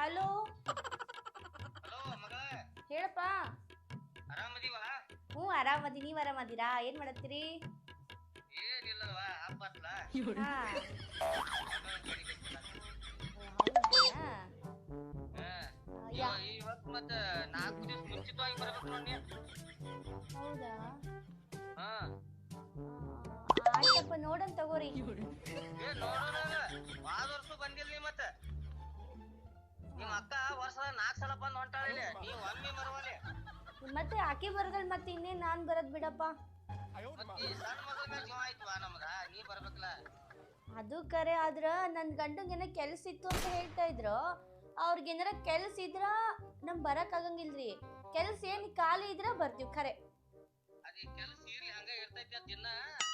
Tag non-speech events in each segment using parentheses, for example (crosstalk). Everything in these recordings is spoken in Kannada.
ಹಲೋ? ಹೇಳಪ್ಪ. ಹ್ಞೂ ಆರಾಮದಿ. ನೀವ್ ಆರಾಮದಿರಾ? ಏನ್ ಮಾಡತ್ತೀರಿ? ಹಾ. ಇವತ್ ಮತ್ತ ನಾಲ್ಕು ದಿವಸ ಮುಂಚಿತವಾಗಿ ಬರ್ಬೇಕು ನೋಡಿ ಹೌದಾ? ಹಾ. ಆ, ಆಯ್ತಪ್ಪ ನೋಡನ್ ತಗೋರಿ. ಏ ನೋಡೋಣ ವಾದ ವರ್ಷ ಬಂದಿಲ್ಲ ನೀ ಮತ್ತ. ನಿಮ್ಮ ಅಕ್ಕ ವರ್ಷದ ನಾಲ್ಕು ಸಲ ಬಂದ್ ಹೊಂಟಾಳಿಲ್ಲ ನೀವ್ ಒಮ್ಮೆ ಮರವಲೆ ಮತ್ತೆ ಆಕೆ ಬರದಲ್ ಮತ್ತೆ ಇನ್ನೇನ್ ನಾನ್ ಬರದ್ ಬಿಡಪ್ಪ? ಮತ್ ಈ ಸಣ್ಣ ಮಗಳ ಮೇಲೆ ಜೀವ ಆಯ್ತವಾ ನಮ್ದ ನೀ ಬರ್ಬೇಕಲ್ಲ. ಅದು ಕರೆ ಆದ್ರ ನನ್ ಗಂಡಂಗ್ ಕೆಲಸಿತ್ತು ಕೆಲ್ಸ ಇತ್ತು ಅಂತ ಹೇಳ್ತಾ ಇದ್ರು. ಅವ್ರಿಗೆ ಏನಾರ ಕೆಲ್ಸ ಇದ್ರ ನಮ್ ಬರಕ್ ಆಗಂಗಿಲ್ರಿ. ಕೆಲ್ಸ ಏನ್ ಖಾಲಿ ಇದ್ರ ಬರ್ತೀವಿ ಖರೆ. ಅದೇ ಕೆಲಸ ಇರ್ಲಿ ಹಂಗ ಇರ್ತೈತಿ ಅದ್ ದಿನ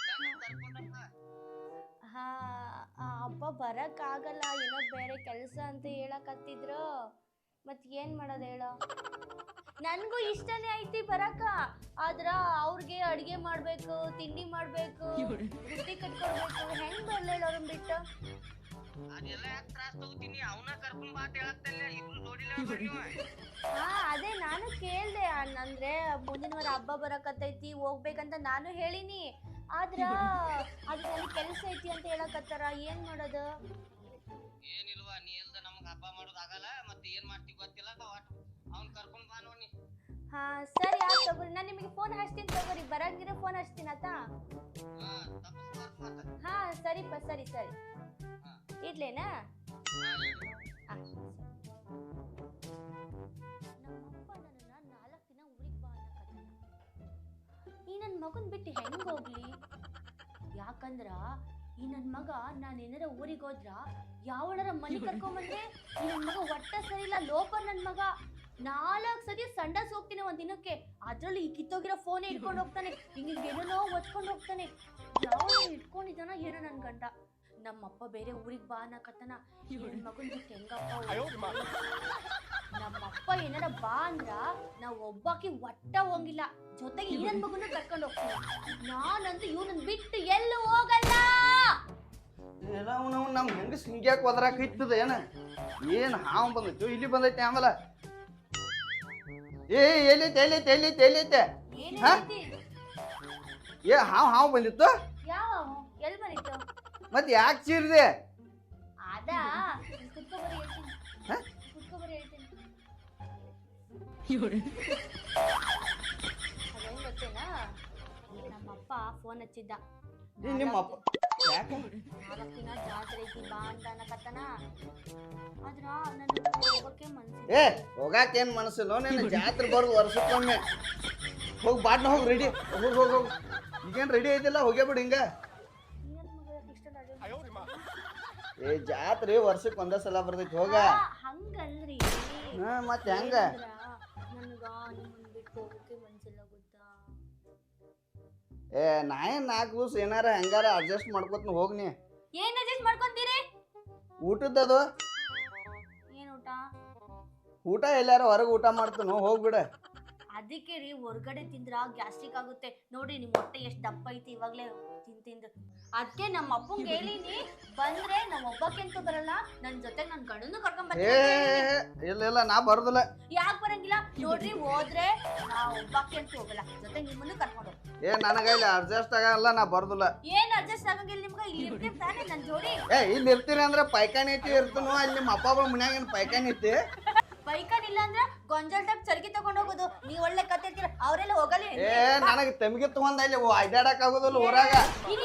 ಗಂಡನ್ ಕರ್ಕೊಂಡಪ್ಪ. ಹಾ ಆ ಹಬ್ಬ ಬರಕ್ ಆಗಲ್ಲ ಏನೋ ಬೇರೆ ಕೆಲ್ಸ ಅಂತ ಹೇಳಕತ್ತಿದ್ರು. ಮತ್ ಏನ್ ಮಾಡೋದ್ ಹೇಳೋ? ನನ್ಗೂ ಇಷ್ಟನೇ ಐತಿ ಬರಕ. ಆದ್ರ ಅವ್ರಿಗೆ ಅಡ್ಗೆ ಮಾಡ್ಬೇಕು ತಿಂಡಿ ಮಾಡ್ಬೇಕು ಬುಟ್ಟಿ ಕಟ್ಕೊಡ್ಬೇಕು ಹೆಂಗ್ ಬರ್ಲೇಳ ಅವ್ರನ್ ಬಿಟ್ಟು? ಅದೆಲ್ಲ ಯಾಕೆ ತ್ರಾಸ್ ತಗೋತೀನಿ ಅವನ ಕರ್ಕೊಂಡ್ ಬಾ ಅಂತ ಹೇಳತ್ತಲ್ಲ ಇದನ್ನ ನೋಡಿಲ್ಲ ಬರ್ತೀವ ಹಾ ಅದೇ ನಾನು ಕೇಳ್ದೆ ಅಣ್ಣ, ಅಂದ್ರೆ ಮುಂದಿನ ವಾರ ಹಬ್ಬ ಬರಕತ್ತೈತಿ ಹೋಗ್ಬೇಕಂತ ನಾನು ಹೇಳಿನಿ. ಆದ್ರ ಅದು ನನಗೆ ಕೆಲ್ಸ ಐತಿ ಅಂತ ಹೇಳಕತ್ತಾರ ಏನ್ ಮಾಡೋದು? ಏನಿಲ್ವಾ ನೀ ಇಲ್ದ ನಮಗ್ ಹಬ್ಬ ಮಾಡೋದಾಗಲ್ಲ ಮತ್ತೆ ಏನ್ ಮಾಡ್ತಿ ಗೊತ್ತಿಲ್ಲ ಒಟ್ ಅವ್ನ್ ಕರ್ಕೊಂಡ್ ಬಾ ನೋಡಿ ಹಾ, ಸರಿ ಆಯ್ತು ತಗೋರಿ ನಾನು ನಿಮಗೆ ಫೋನ್ ಹಚ್ತೀನಿ ತಗೋರಿ ಬರಂಗಿದ್ರೆ ಫೋನ್ ಹಚ್ತೀನಿ ಆತಾ ಹಾ, ಸರಿಪ್ಪ, ಸರಿ ಸರಿ. ಇಡ್ಲೇನಾ? ನಮ್ಮಪ್ಪ ನನ್ನನ್ನ ನಾಲ್ಕು ದಿನ ಊರಿಗೆ ಬಾ ಈ ನನ್ನ ಮಗನ್ ಬಿಟ್ಟು ಹೆಂಗ್ ಹೋಗ್ಲಿ? ಯಾಕಂದ್ರ ಈ ನನ್ನ ಮಗ ನಾನು ಏನಾರ ಊರಿಗೆ ಹೋದ್ರ ಯಾವಳರ ಮನೆ ಕರ್ಕೊಂಬಂದ್ರೆ ಈ ನನ್ನ ಮಗ ಒಟ್ಟ ಸರಿ ಇಲ್ಲ ಲೋಪ ನನ್ನ ಮಗ. ನಾಲ್ಕು ಸತಿ ಸಂಡಾಸ್ ಹೋಗ್ತೀನಿ ಒಂದ್ ದಿನಕ್ಕೆ. ಅದ್ರಲ್ಲಿ ಈ ಕಿತ್ತೋಗಿರೋ ಫೋನ್ ಇಟ್ಕೊಂಡು ಹೋಗ್ತಾನೆ. ಹಿಂಗೆ ಏನೋ ಒತ್ಕೊಂಡು ಹೋಗ್ತಾನೆ. ಯಾವ ಇಟ್ಕೊಂಡಿದ್ದಾನ ಏನೋ ನನ್ ಗಂಡ. ನಮ್ಮಪ್ಪ ಬೇರೆ ಊರಿಗೆ ಬಾ ಅನ್ನಕತ್ತಾನ ನನ್ ಮಗನ್ ಹೆಂಗಪ್ಪ? ನಮ್ಮಪ್ಪ ಏನಾರ ಬಾ ಅಂದ್ರ ನಾವ್ ಒಬ್ಬಾಕಿ ಒಟ್ಟ ಹೋಗಿಲ್ಲ ಜೊತೆಗೆ ಈ ನನ್ ಮಗನ ಕರ್ಕೊಂಡು ಹೋಗ್ತೀನಿ. ನಾನಂತೂ ಇವ್ನ ಬಿಟ್ಟು ಎಲ್ಲೂ ಹೋಗಲ್ಲ. ನಾವು ನಮ್ ಹೆಂಗಸ್ ಹಿಂಗ್ಯಾಕ್ ಒದರಾಕ ಇತ್ತದ ಏನ? ಏನ್ ಹಾವ್ ಬಂದಿತ್ತು ಇಲ್ಲಿ ಬಂದೈತೆ ಆಮೇಲೆ. ಏ ಎಲ್ಲಿತ್ತೆ ಎಲ್ಲಿತ್ತೆ ಎಲ್ಲಿತ್ತೆ ಎಲ್ಲಿತ್ತೆ ಹಾ? ಏ ಹಾವು ಹಾವು ಬಂದಿತ್ತು? ಯಾವ ಎಲ್ ಬಂದಿತ್ತು? ಮತ್ ಯಾಕೆ ಚೀರಿದೆ? ಅದ? ಗೊತ್ತೇನಾ? ನಮ್ಮಪ್ಪ ಫೋನ್ ಹಚ್ಚಿದ್ದ. ನಿಮ್ಮ ಅಪ್ಪ ಯಾಕ? ನಾಲ್ಕು ದಿನ ಜಾತ್ರೆ ಐತಿ ಬಾ ಅಂತ ಅನ್ನಕತ್ತಾನ? ಆದ್ರ ನನ್ ಹೋಗಕ್ಕೆ ಮನ್ಸಿಲ್ಲ. ಏ ಹೋಗಾಕ ಏನ್ ಮನಸ್ಸಿಲ್ಲ ನೀನು ಜಾತ್ರೆ ಬರೋದು ವರ್ಷಕ್ಕೊಮ್ಮೆ. ಹೋಗಿ ಬಾಟ್ನ ಹೋಗಿ ರೆಡಿ ಹೋಗಿ ಹೋಗಿ ಹೋಗಿ. ಈಗೇನು ರೆಡಿ ಐತಿಲ್ಲ ಹೋಗೇ ಬಿಡು ಹಿಂಗ. ಏನ್ ಮಗ ಇಷ್ಟ ಏ ಜಾತ್ರೆ ವರ್ಷಕ್ಕೆ ಒಂದೇ ಸಲ ಬರ್ತೈತಿ ಹೋಗ. ಹಂಗಲ್ರಿ ಹಾ ಮತ್ತೆ ಹೆಂಗ? ನನ್ಗ ಏ ನಾ ಏನ್ ನಾಲ್ಕು ದಿವಸ ಏನಾರ ಹೆಂಗಾರ ಅಡ್ಜಸ್ಟ್ ಮಾಡ್ಕೊತ ಹೋಗ್ನಿ ಏನ್ ಅಡ್ಜಸ್ಟ್ ಮಾಡ್ಕೊಂತೀರಿ? ಊಟದ್ದದು ಏನ್ ಊಟ? ಊಟ ಎಲ್ಲಾರ ಹೊರಗೆ ಊಟ ಮಾಡ್ತಾನು ಹೋಗ್ಬಿಡ ಅದಕ್ಕೆ ರೀ ಹೊರಗಡೆ ತಿಂದ್ರ ಗ್ಯಾಸ್ಟ್ರಿಕ್ ಆಗುತ್ತೆ. ನೋಡಿ ನಿಮ್ಮ ಹೊಟ್ಟೆ ಎಷ್ಟು ದಪ್ಪ ಐತಿ ಇವಾಗ್ಲೇ ತಿಂದ್ ತಿಂದು. ಅದಕ್ಕೆ ನಮ್ಮ ಅಪ್ಪಂಗೆ ಹೇಳಿನಿ ಬಂದ್ರೆ ನಮ್ಮ ಒಬ್ಬಕ್ಕೆ ಅಂತ ಬರಲ್ಲ ನನ್ನ ಜೊತೆ ನನ್ ಗಂಡನು ಕರ್ಕೊಂಡ್ ಏ ಬರ್ತೀನಿ ಇಲ್ಲ ಇಲ್ಲ ನಾ ಬರೋದಿಲ್ಲ. ಯಾಕೆ ಬರಂಗಿಲ್ಲ? ನೋಡ್ರಿ ಹೋದ್ರೆ ನಾ ಒಬ್ಬಕ್ಕೆ ಅಂತ ಹೋಗಲ್ಲ ಜೊತೆ ನಿಮ್ಮನ್ನು ಕರ್ಕೊಂಡು. ಏ ನನಗೆ ಇಲ್ಲ ಅಡ್ಜಸ್ಟ್ ಆಗಲ್ಲ ನಾ ಬರೋದಿಲ್ಲ. ಏನ್ ಅಡ್ಜಸ್ಟ್ ಆಗಂಗಿಲ್ಲ ನಿಮ್ಗೆ? ಇಲ್ಲಿ ಇರ್ತೀವಿ ತಾನೇ ನನ್ ಜೋಡಿ. ಏ ಇಲ್ಲಿ ಇರ್ತೀನಿ ಅಂದ್ರೆ ಪೈಖಾನಿ ಐತಿ ಇರ್ತನು ಅಲ್ಲಿ ನಿಮ್ಮ ಅಪ್ಪ ಮನ್ಯಾಗಿನ ಮನ್ಯಾಗ ಏನ್ ಪೈಖಾನಿ ಐತಿ. ಬೈಕನ್ ಇಲ್ಲ ಗೊಂಜಲ್ ಗೊಂಜಾಲ್ದಾಗ ಚರ್ಗಿ ತಗೊಂಡ್ ಹೋಗೋದು. ನೀವ್ ಒಳ್ಳೆ ಕತೆ ಇರ್ತೀರ ಅವರೆಲ್ಲ ಹೋಗಲಿ ಏ ನನಗೆ ತೆಮ್ಗೆ ತಗೊಂಡ ಇಲ್ಲಿ ಅಡ್ಡಾಡಕ್ ಆಗೋದಿಲ್ಲ ಊರಾಗ.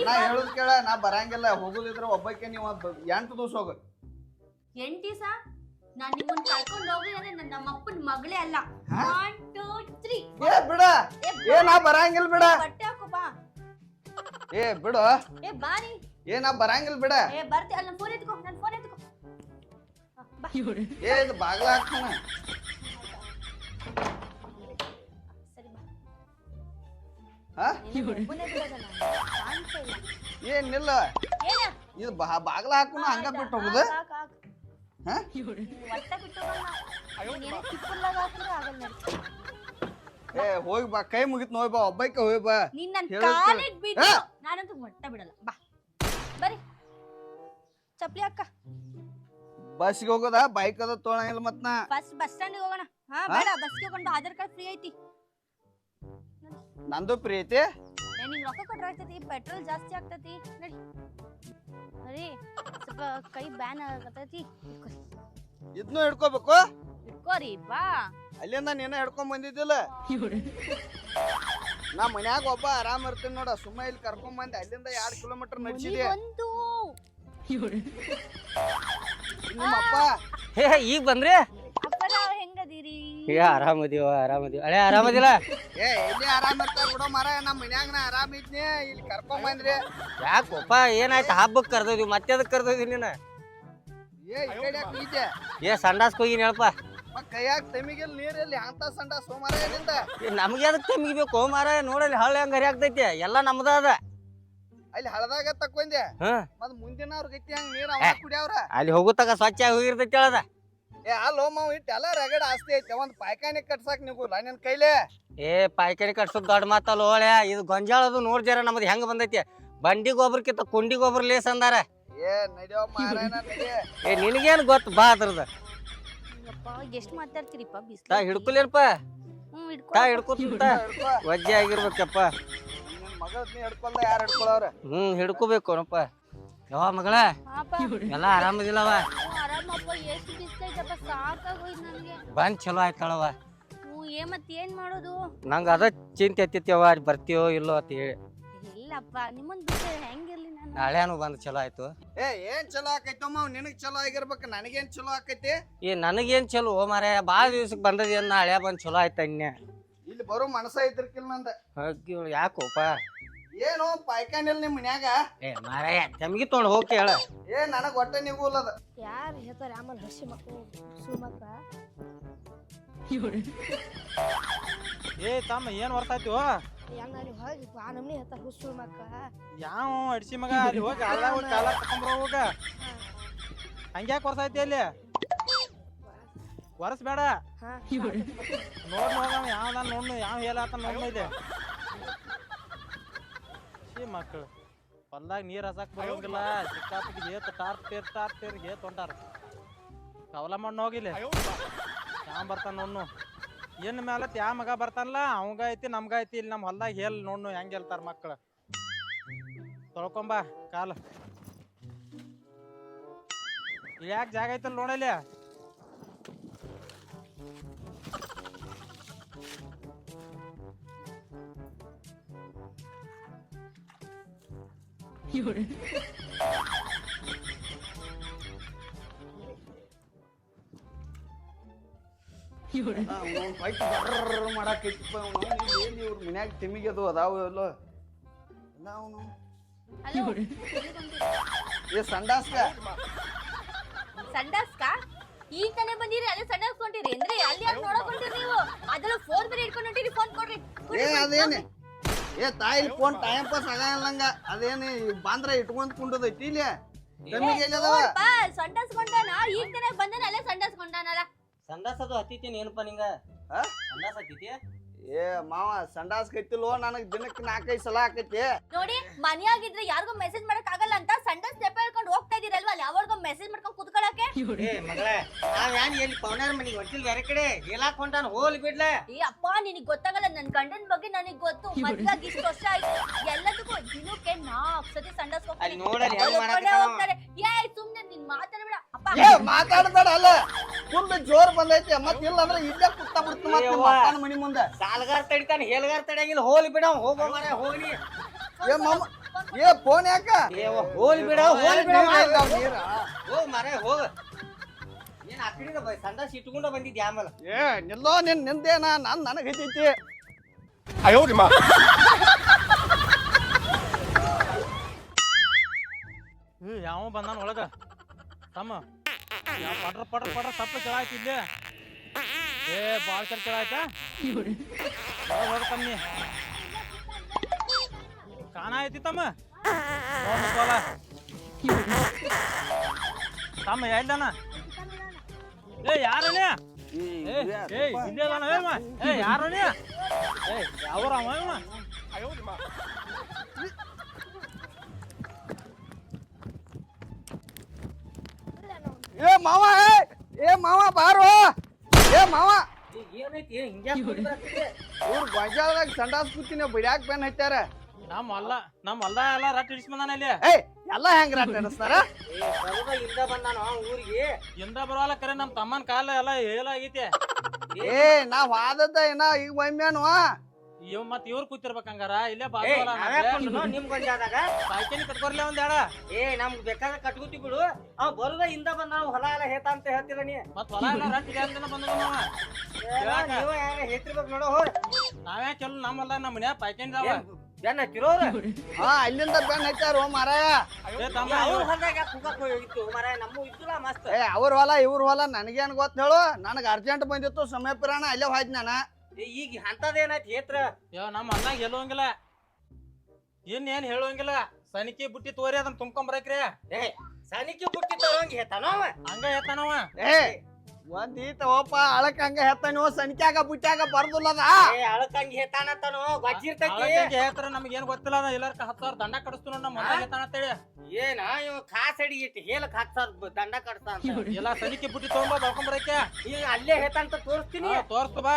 ನಾ ಹೇಳುದ್ ಕೇಳ ನಾ ಬರಂಗಿಲ್ಲ ಹೋಗುದಿದ್ರೆ ಒಬ್ಬಕ್ಕೆ ನೀವು ಎಂಟು ದಿವಸ ಹೋಗು. ಎಂಟಿ ಸಾ ನಾನ್ ನಿಮ್ಮನ್ನ ಕರ್ಕೊಂಡು ಹೋಗಿದ್ರೆ ನನ್ನ ನಮ್ಮ ಅಪ್ಪನ ಮಗಳೇ ಅಲ್ಲ? ಒನ್ ಟೂ ತ್ರೀ ಏ ಬಿಡ. ಏ ನಾ ಬರಂಗಿಲ್ಲ ಬಿಡ. ಬಟ್ಟೆ ಹಾಕು ಬಾ. ಏ ಬಿಡು. ಏ ಬಾರಿ ಏ ನಾ ಬರಂಗಿಲ್ಲ ಬಿಡ. ಏ ಬರ್ತಿ ಅಲ್ಲಿ ಫೋನ್ ಎತ್ಕೋ ನನ್ ಫೋನ್ ಎತ್ಕೋ. ಏ ಇದು ಬಾಗ್ಲ ಹಾಕ್ತಾನ ಹಾ? ಏನಿಲ್ಲ ಇದು ಬಾ ಬಾಗ್ಲ ಹಾಕುನು ಹಂಗ ಬಿಟ್ಟು ಹೋಗುದು. ಹಾ? ಏ ಹೋಗಿ ಬಾ ಕೈ ಮುಗಿತ್ ನೋಯ್ ಬಾ ಒಬ್ಬೈಕ ಹೋಗಿ ಬಾ. ನಿನ್ನ. ಕಾಲಿಗೆ ಬಿಟ್ಟು ನಾನಂತೂ ಬಿಡಲ್ಲ. ಬಾ. ಬರಿ. ಚಪ್ಲಿ ಅಕ್ಕ ಬಸ್ಗೆ ಹೋಗೋದ? ಬೈಕ್ ಅದ? ತೊಗೊಳಂಗಿಲ್ಲ ಮತ್ ನಾ? ಬಸ್ ಬಸ್ ಸ್ಟ್ಯಾಂಡ್ ಹೋಗೋಣ. ಹಾ? ಬೇಡ ಬಸ್ಗೆ ಹೋಗೋಣ. ಆಧಾರ್ ಕಾರ್ಡ್ ಫ್ರೀ ಐತಿ. ನಂದು ಪ್ರೀತಿ ಐತಿ? ನಿಂಗ್ ರೊಕ್ಕ ಕೊಟ್ರ ಆಗ್ತೈತಿ. ಪೆಟ್ರೋಲ್ ಜಾಸ್ತಿ ಆಗ್ತೈತಿ. ನಡಿ. ಅರಿ ಸ್ವಲ್ಪ ಕೈ ಬ್ಯಾನ್ ಆಗತೈತಿ. ಇಟ್ಕೊರಿ. ಇದ್ನು ಹಿಡ್ಕೋಬೇಕು? ಇಟ್ಕೋರಿ ಬಾ. ಅಲ್ಲಿಂದ ನೀನ ಹಿಡ್ಕೊಂಡ್ ಬಂದಿದ್ದಿಲ್ಲ? (laughs) ನಾ ಮನ್ಯಾಗ ಒಬ್ಬ ಆರಾಮ್ ಇರ್ತೀನಿ ನೋಡ. ಸುಮ್ಮ ಇಲ್ಲಿ ಕರ್ಕೊಂಡ್ ಬಂದೆ. ಅಲ್ಲಿಂದ ಎರಡ್ ಕಿಲೋಮೀಟರ್ ನಡ್ಸಿದೆ ಒಂದು ನಿಮ್ಮಪ್ಪ. ಹೇ ಈಗ ಬಂದ್ರಿ? ಅಪ್ಪರ ಹೆಂಗದೀರಿ? ಏ ಆರಾಮದೀವ ಆರಾಮದೀವ ಅಳೆ ಆರಾಮದಿಲ್ಲ? ಏ ಇಲ್ಲಿ ಆರಾಮ ಇರ್ತಾರ ಬಿಡೋ ಮರ ನಮ್ಮ ಮನ್ಯಾಗ ನಾ ಆರಾಮ್ ಇದ್ನಿ ಇಲ್ಲಿ ಕರ್ಕೊಂಡ್ ಬಂದ್ರಿ. ಯಾಕಪ್ಪ ಏನಾಯ್ತು? ಹಬ್ಬಕ್ಕೆ ಕರ್ದೋದಿವಿ ಮತ್ತೆ ಅದಕ್ಕೆ ಕರ್ದೋದಿ ನೀನು? ಏ ಈ ಕಡೆ ಯಾಕ್ ನಿಂತೆ? ಏ ಸಂಡಾಸ್ಗೆ ಹೋಗಿನಿ ಹೇಳಪ್ಪ. ಮತ್ತ್ ಕೈಯಾಗ ತೆಮಿಗಿಲ್ ನೀರಲ್ಲಿ ಅಂತ ಸಂಡ ಸೋಮಾರ ಏನಿಂದ ನಮ್ಗೆ ಅದಕ್ಕೆ ತೆಮಿಬೇಕು ಮಾರ ನೋಡಲ್ಲಿ ಹಳ್ಳಿ ಹಂಗೆ ಹರಿ ಆಗ್ತೈತಿ ಎಲ್ಲ ನಮ್ದ ಅದ. ಅಲ್ಲಿ ಹಳದಾಗ ತಕೊಂಡೆ ಹಾ. ಮತ್ ಮುಂದಿನ ಅವ್ರ ಗತಿ ಹಂಗ ನೀರ್ ಅವ ಕುಡಿಯವ್ರ? ಅಲ್ಲಿ ಹೋಗುತ್ತಾಗ ಸ್ವಚ್ಛ ಹೋಗಿರ್ತೈತಿ ಹೇಳದ. ಏ ಅಲ್ಲೋ ಮಾವ್ ಇಟ್ಟು ಎಲ್ಲ ರಗಡ ಆಸ್ತಿ ಐತೆ. ಒಂದ್ ಪಾಯ್ಕಾನಿ ಕಟ್ಸಾಕ್ ನಿಗುಲ್ಲ ನಿನ್ ಕೈಲೇ? ಏ ಪಾಯ್ಕಾನಿ ಕಟ್ಸೋದ್ ದೊಡ್ಡ ಮಾತಲ್ಲ ಹೋಳೆ. ಇದು ಗೊಂಜಾಳದು ನೋಡ್ ಜರ ನಮ್ದು ಹೆಂಗ್ ಬಂದೈತಿ. ಬಂಡಿ ಗೊಬ್ಬರಕ್ಕಿಂತ ಕುಂಡಿ ಗೊಬ್ಬರ ಲೇಸ್ ಅಂದಾರ. ಏ ನಡಿಯೋ ಮಾರಾಯಣ ನಡಿ ಏ ನಿನಗೇನು ಗೊತ್ತು? ಬಾ ಅದ್ರದ. ಯಪ್ಪ ಎಷ್ಟು ಮಾತಾಡ್ತೀರಿಪ್ಪ ತಾ ಬಿಸ್ಲು ಹಿಡ್ಕೊಲೇನಪ್ಪ ಹ್ಮ್ ಹಿಡ್ಕೊ ತಾ ಹಿಡ್ಕೊತ ಹಿಡ್ಕೊ. ವಜ್ಜೆ ಆಗಿರ್ಬೇಕಪ್ಪ. ಹ್ಮ್ ಹಿಡ್ಕೋಬೇಕು ಅನಪ್ಪ ಯಾವ ಮಗಳ ಎಲ್ಲ ಆರಾಮದಿಲ್ಲವ ಬಂದ್ ಚಲೋ ಆಯ್ತಾಳವ ಏನ್ ಮಾಡೋದು? ನಂಗ ಅದ ಚಿಂತೆ ಹತ್ತಿತ್ಯವ ಬರ್ತೀಯೋ ಇಲ್ಲೋ ಅಂತ ಹೇಳಿ. ಇಲ್ಲಪ್ಪ ನಿಮ್ಮನ್ ಬಿಟ್ಟು ಹೆಂಗಿರ್ಲಿ ನಾನು? ನಾಳೆನು ಬಂದ್ ಚಲೋ ಆಯ್ತು. ಏ ಏನ್ ಚಲೋ ಆಕೈತಮ್ಮ ನಿನಗ್ ಚಲೋ ಆಗಿರ್ಬೇಕು ನನಗೇನ್ ಚಲೋ ಆಕೈತಿ? ಏ ನನಗೇನ್ ಚಲೋ ಮಾರ ಬಾಳ ದಿವ್ಸಕ್ ಬಂದದಿ ನಾಳೆ ಬಂದ್ ಚಲೋ ಆಯ್ತ ಅನ್ಯ ಇಲ್ಲಿ ಬರೋ ಮನಸ್ಸ ಐತಿರ್ಕಿಲ್ಲ ನಂದ. ಯಾಕೋಪ? ಏನು ಪಾಯ್ಕಾನಿ ನಿಮ್ಮ ನಿಮ್ ಮನ್ಯಾಗ? ಏ ಮಾರಾಯ ತೆಮ್ಗಿ ತೊಗೊಂಡು ಹೋಗಿ ಹೇಳ ಏ ನನಗ್ ಒಟ್ಟ ನಿಗುಲ್ಲದ ಯಾರು ಹೇಳ್ತಾರೆ ಆಮೇಲೆ ಹಸಿ ಮಕ್ಕಳು ಸುಮಕ್ಕ ಏ ತಮ್ಮ ಏನ್ ವರ್ತಾಯ್ತು ಹೆಂಗ ಅಲ್ಲಿ ಹೋಗಿ ಆ ನಮ್ನಿ ಹೇಳ್ತಾರೆ ಹುಸ್ಸು ಮಕ್ಕ ಯಾವ ಅಡ್ಸಿ ಮಗ ಅಲ್ಲಿ ಹೋಗಿ ಅಲ್ಲ ಹೋಗಿ ಕಾಲ ತಕೊಂಡ್ರ ಹೋಗ. ಹಂಗ್ಯಾಕ್ ವರ್ಸಾಯ್ತಿ ಅಲ್ಲಿ? ಒರೆಸ್ಬೇಡ ಹಾ. ನೋಡ್ ನೋಡ ಯಾವ ಯಾವ ಹೇಳ ನೋಡ್ ಇದೆ. ಈ ಮಕ್ಕಳು ಹೊಲ್ದಾಗ ನೀರು ಹಸಕ್ ಬರೋಂಗಿಲ್ಲ. ಸಿಕ್ಕಾಪಟ್ಟಿ ಹೇತ್ ಟಾರ್ ತೇರ್ ಟಾರ್ ತೇರ್ ಏತ್ ಹೊಂಟಾರ ಕವಲ ಮಣ್ಣು ಹೋಗಿಲ್ಲ. ಯಾವ ಬರ್ತಾನ ನೋಡ್ನು. ಏನ್ ಮೇಲೆ ಯಾವ ಮಗ ಬರ್ತಾನಲ್ಲ ಅವಂಗ ಐತಿ, ನಮ್ಗ ಐತಿ. ಇಲ್ಲಿ ನಮ್ಮ ಹೊಲ್ದಾಗ ಹೇಲ್ ನೋಡ್ನು ಹೆಂಗ್ ಹೇಳ್ತಾರ ಮಕ್ಕಳು ತೊಳ್ಕೊಂಬ ಕಾಲು. ಯಾಕೆ ಜಾಗ ಐತಲ್ಲ ನೋಡಲ್ಲಿ ಮಾಡಾಕೈತಿಪ್ಪ ಅವ್ನು ಏನ್ ಇವ್ರ ಮನ್ಯಾಗ ತಿಮಿಗೆ ಅದು ಅದಾವ ಎಲ್ಲೋ. ಇಲ್ಲ ಅವನು? ಏ ಸಂಡಾಸ್ಕ. ಸಂಡಾಸ್ಕ? ಈಗ ತಾನೇ ಬಂದಿರಿ ಅಲ್ಲೇ ಸಂಡಾಸ್ ಕೊಂಡಿರಿ ಅಂದ್ರೆ ಅಲ್ಲಿ ಯಾಕೆ ನೋಡಕ್ ಹೊಂಟಿರಿ ನೀವು? ಅದೆಲ್ಲ ಫೋನ್ ಬೇರೆ ಇಟ್ಕೊಂಡು ಹೊಂಟಿರಿ ಫೋನ್ ಕೊಡ್ರಿ. ಏ ಅದೇನೆ. ಏ ತಾಯಿ ಫೋನ್ ಟೈಮ್ ಪಾಸ್ ಆಗಲ್ಲಂಗ ಅದೇನು ಬಾಂದ್ರ ಇಟ್ಕೊಂಡ್ ಕುಂಡದೈತಿ ಇಲ್ಲಿ? ತಮ್ಮಿಗೆ ಎಲ್ಲದವ ನೋಡ್ಪಾ, ಸಂಡಾಸ್ ಕೊಂಡಾನ ಈಗ ತಾನೇ ಬಂದಾನ ಅಲ್ಲೇ ಸಂಡಾಸ್ ಕೊಂಡಾನಲ್ಲ ಸಂಡಾಸ್ ಅದು ಹತ್ತಿತೀನಿ ಏನಪ್ಪ ನಿಂಗ. ಆ? ಸಂಡಾಸ್ ಹತ್ತಿತಿ? ಏ ಮಾವ ಸಂಡಾಸ್ ಕೈತಿಲ್ವೋ ನನಗ್ ದಿನಕ್ಕೆ ನಾಲ್ಕೈದು ಸಲ ಆಕೈತಿ. ನೋಡಿ ಮನೆಯಾಗಿದ್ರೆ ಯಾರಿಗೂ ಮೆಸೇಜ್ ಮಾಡಕ್ ಆಗಲ್ಲ ಅಂತ ಸಂಡಾಸ್ ನೆಪ ಹೇಳ್ಕೊಂಡು ಹೋಗ್ತಾ ಇದೀರಲ್ವಾ ಅಲ್ಲಿ? ಯಾವಾಗೋ ಮೆಸೇಜ್ ಮಾಡ್ಕೊಂಡು ಕುತ್ಕೊಳಕ್ಕೆ ಏ ಮಗಳೇ ನಾವ್ ಯಾನ್ ಎಲ್ಲಿ ಪೌನ್ಯಾರ ಮನಿಗೆ ಹೊಂಟಿಲ್ ಬೇರೆ ಕಡೆ? ಹೇಳಾಕ್ ಹೊಂಟಾನ ಹೋಲ್ ಬಿಡ್ಲ. ಏ ಅಪ್ಪ ನಿನಗ್ ಗೊತ್ತಾಗಲ್ಲ ನನ್ ಗಂಡನ್ ಬಗ್ಗೆ ನನಗ್ ಗೊತ್ತು. ಮದ್ವೆಗ್ ಇಷ್ಟು ವರ್ಷ ಆಯ್ತು. ಎಲ್ಲದಕ್ಕೂ ದಿನಕ್ಕೆ ನಾಲ್ಕು ಸತಿ ಸಂಡಾಸ್ ಅಲ್ಲಿ ನೋಡಲ್ಲಿ ಹೆಂಗ್ ಹೋಗ್ತಾರೆ ಮಾಡಕತ್ತಾನ ಅವ. ಹೋಗ್ತಾರೆ. ಏ ಸುಮ್ನೆ ನೀನ್ ಮಾತಾಡ್ಬೇಡ. ಅಪ್ಪ. ಏ ಮಾತಾಡ್ಬೇಡ ಅಲ್ಲ. ಜೋರ್ ಬಂದೈತಿ. ಮತ್ ಇಲ್ಲ ಅಂದ್ರೆ ಇಲ್ಲೇ ಕುತ್ತ ಬಿಡ್ತು ಮತ್ ಮನಿ ಮುಂದೆ. ಸಾಲಗಾರ ತಡಿತಾನೆ ಹೇಲ್ಗಾರ ತಡಿಯಂಗಿಲ್ಲ ಹೋಲ್ ಬಿಡ ಹೋಗೋ ಮರ ಹೋಗ್ಲಿ. ಏ ಮಮ್ಮ ಏ ಫೋನ್ ಯಾಕ? ಏ ಹೋಲ್ ಬಿಡ ಹೋಲ್ ಬಿಡ. ಹೋಗ್ ಮರ ಹೋಗ. ನೀನ್ ಆ ಕಡೆಗೆ ಬ- ಸಂಡಾಸ್ ಇಟ್ಕೊಂಡ ಬಂದಿದ್ದೆ ಆಮೇಲೆ? ಏ ನಿಲ್ಲೋ ನಿನ್ ನಿಂದೇನ ನಾನ್ ನನಗೆ ಹೈತೈತಿ. ಹ್ಞೂ ಯಾವ ಬಂದಾನ ಒಳಗ? ತಮ್ಮ. ಯಾವ ಪಡ್ರ ಪಡ್ರ ಪಡ್ರ ತಪ್ಪ ಇಲ್ಲಿ ಏ ಭಾಳ ಸರಿ ಕೆಳಾಯ್ತಾ ಹೋಗ ಕಮ್ಮಿ ಕಾಣ ಐತಿ ತಮ್ಮ? ನೋಡ್ ತಮ್ಮ ಎಲ್ಲನ ಏ ಯಾರನೇ ಏ. ಇಲ್ಲೇ ಅದಾನ ಏ? ಏ ಯಾರನೇ ಏ ಅವ್ರ ಅವ ಏ ಮಾವ ಏ, ಮಾವ ಬಾರೋ. ಮಾವ. ಏನೈತಿ ಹಿಂಗ್ಯಾಕ್? ಇವ್ರು ಗೊಂಜಾಳದಾಗ ಸಂಡಾಸ್ ಕೂತಿನ ಬಿಡ್ಯಾಕ ಬೆನ್ ಹಚ್ಚಾರ ನಮ್ಮ ಅಲ್ಲ ನಮ್ಮ ಅಲ್ಲ ಎಲ್ಲ ರಟ್ ಇಳಿಸ್ ಬಂದಾನ ಇಲ್ಲಿ. ಏಯ್ ಎಲ್ಲ ಹೆಂಗ್ ರಾಟ್ ಹಿಡಿಸ್ತಾರ? ಇಂದ ಬಂದಾನ ಊರಿಗೆ. ಇಂದ ಬರೋಲ್ಲ ಕರೆ ನಮ್ಮ ತಮ್ಮನ ಕಾಲ ಎಲ್ಲ ಹೇಲಾಗೈತಿ ಏ ನಾ ವಾದದ ಏನ ಈಗ ಒಮ್ಮೆನು ಇವ್ ಮತ್ ಇವ್ರು ಕೂತಿರ್ಬೇಕಂಗಾರ ಇಲ್ಲೇ ಬಾಜು ನಿಮ್ ಗೊಂಜಾದಾಗ ಸಾಯ್ಕೇನಿ ಕಟ್ಕೊರ್ಲಿ ಒಂದ್ ಏ ನಮ್ಗ್ ಬೇಕಾದ್ರೆ ಕಟ್ಕೋತಿ ಬಿಡು. ಅವ್ ಬರುದ ಇಂದ ನಾವು ಹೊಲ ಎಲ್ಲ ಹೇತ ಅಂತ ಹೇಳ್ತೀರ ನೀ? ಮತ್ ಹೊಲ ಎಲ್ಲ ರಟ್ ಇದೆ ಅಂತ ಬಂದ ಚಲೋ ನೀವ ಯಾರ ಹೇಳ್ತಿರ್ಬೇಕು ನೋಡು ಹೋರ್ ನಾವ್ಯಾಕೆ ಎಲ್ಲ ನಮ್ಮ ಮನ್ಯಾಗ ಪಾಯ್ಕೊಂಡಿದಾವ ಬೆನ್ನ ಹತ್ತಿರೋರು ಹಾ ಅಲ್ಲಿಂದ ಬೆನ್ ಹಚ್ಚಾರ ಓ ಮಾರಾಯ. ಏ ತಮ್ಮ ಅವ್ರ ಇವ್ರು- ಹೊಲ್ದಾಗ ಹೋಗಿತ್ತು? ಮಾರಾಯ ನಮ್ಮ ಇದ್ದಿಲ್ಲ ಮಸ್ತ್. ಏ ಅವ್ರ ಹೊಲ ಇವ್ರ ಹೊಲ ನನಗೇನ್ ಗೊತ್ತ ಹೇಳು? ನನಗೆ ಅರ್ಜೆಂಟ್ ಬಂದಿತ್ತು ಸಮಯ ಪ್ರಾಣ ಅಲ್ಲೇ ಹೋಯ್ತು ನಾನು. ಈಗ ಅಂತದೇನಾಯ್ತು ಹೇತ್ರ ಯೋ ನಮ್ಮ ಅಣ್ಣಾಗ ಹೇಳುವಂಗಿಲ್ಲ. ಇನ್ ಏನ್ ಹೇಳುವಂಗಿಲ್ಲ. ಸನಿಕಿ ಬುಟ್ಟಿ ತೋರಿ ಅದನ್ನ ತುಂಬ್ಕೊಂಬರಕ್ರಿ. ಏ ಸನಿಕೆ ಬುಟ್ಟಿ ತೋರಂಗ ಹೇತಾನೋ ಅವ? ಹಂಗ ಹೇತಾನವ ಏ ಒಂದ್ ಈತ ಓಪ ಅಳಕ್ ಹಂಗ ಹೇತಾನೋ ಸನಿಕ್ಯಾಗ ಬುಟ್ಟ್ಯಾಗ ಬರ್ದುಲ್ಲದ? ಏ ಅಳಕಂಗ್ ಹೇತಾನಂತಾನೋ ಗೊತ್ತಿರ್ತೈತಿ ಹೇಳ್ತಾರ ನಮ್ಗೆ ಏನ್ ಗೊತ್ತಿಲ್ಲ ಅದ ಎಲ್ಲಾರ್ಕ ಹತ್ತು ಸಾವಿರ ದಂಡ ಕಡಿಸ್ತು ನಮ್ಮ ಹೊಲ್ದಾಗ ಹೇಳ್ತಾನ ಅಂತೇಳಿ. ಏನ ಇವ್ ಅಡಿ ಇಟ್ಟು ಹೇಳಕ್ ಹತ್ತು ಸಾವಿರ ದಂಡ ಕಡಿಸ್ತಾನ ಅಂತ ಎಲ್ಲ ಸನಿಕಿ ಬುಟ್ಟಿ ತಗೊಂಡ್ ಬಳ್ಕೊಂಬರಕ್ಕೆ ಈಗ ಅಲ್ಲೇ ಹೇತಾನಂತ ತೋರಿಸ್ತೀನಿ. ತೋರ್ಸ್ತು ಬಾ.